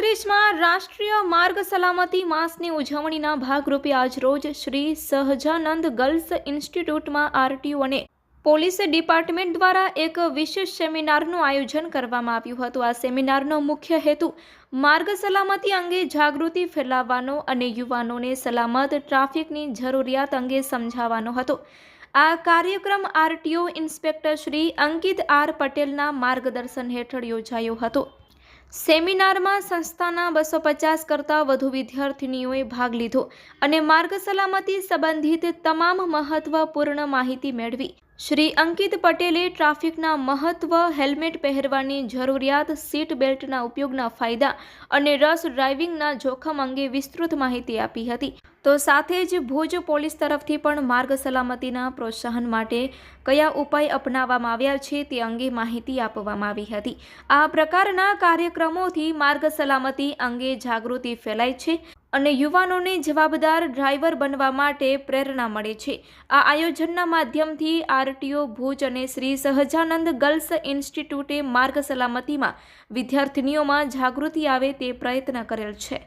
દેશમાં રાષ્ટ્રીય માર્ગ સલામતી માસની ઉજવણીના ભાગરૂપે આજરોજ શ્રી સહજાનંદ ગર્લ્સ ઇન્સ્ટિટ્યૂટમાં આરટીઓ અને પોલીસ ડિપાર્ટમેન્ટ દ્વારા એક વિશેષ સેમિનારનું આયોજન કરવામાં આવ્યું હતું. આ સેમિનારનો મુખ્ય હેતુ માર્ગ સલામતી અંગે જાગૃતિ ફેલાવવાનો અને યુવાનોને સલામત ટ્રાફિકની જરૂરિયાત અંગે સમજાવવાનો હતો. આ કાર્યક્રમ RTO inspector Shri Ankit R પટેલના માર્ગદર્શન હેઠળ યોજાયો હતો. સેમિનારમાં સંસ્થાના બસો પચાસ કરતાં વધુ વિદ્યાર્થિનીઓએ ભાગ લીધો અને માર્ગ સલામતી સંબંધિત તમામ મહત્વપૂર્ણ માહિતી મેળવી. શ્રી અંકિત પટેલે ટ્રાફિકના મહત્વ હેલ્મેટ પહેરવાની જરૂરિયાત, સીટ બેલ્ટના ઉપયોગના ફાયદા અને રસ ડ્રાઇવિંગના જોખમ અંગે વિસ્તૃત માહિતી આપી હતી. તો સાથે જ ભુજ પોલીસ તરફથી પણ માર્ગ સલામતીના પ્રોત્સાહન માટે કયા ઉપાય અપનાવવામાં આવ્યા છે તે અંગે માહિતી આપવામાં આવી હતી. આ પ્રકારના કાર્યક્રમોથી માર્ગ સલામતી અંગે જાગૃતિ ફેલાય છે અને યુવાનોને જવાબદાર ડ્રાઈવર બનવા માટે પ્રેરણા મળે છે. આ આયોજનના માધ્યમથી આરટીઓ ભુજ અને શ્રી સહજાનંદ ગર્લ્સ ઇન્સ્ટિટ્યૂટે માર્ગ સલામતીમાં વિદ્યાર્થિનીઓમાં જાગૃતિ આવે તે પ્રયત્ન કરેલ છે.